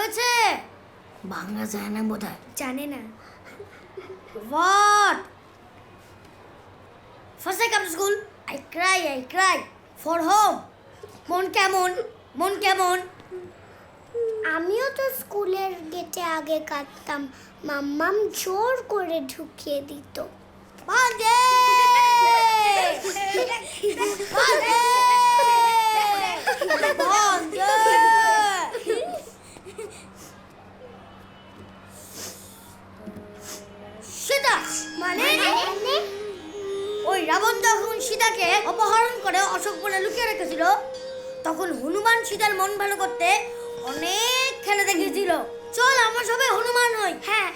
হয়েছে? বাংলা জানে না বোধ জানে না। What? First I come to school, I cry, I cry for home. মন কেমন? মন কেমন? আমিও তো স্কুলের গেটে আগে কাটতাম মাম্মাম জোর করে ঢুকিয়ে দিত। বাজে মানে? ওই রাবণ যখন সীতাকে অপহরণ করে অশোক বলে লুকিয়ে রেখেছিল। তখন হনুমান সীতার মন ভালো করতে অনেক খেলে দেখিয়েছিল চল, আমরা সবাই হনুমান হই। হ্যাঁ।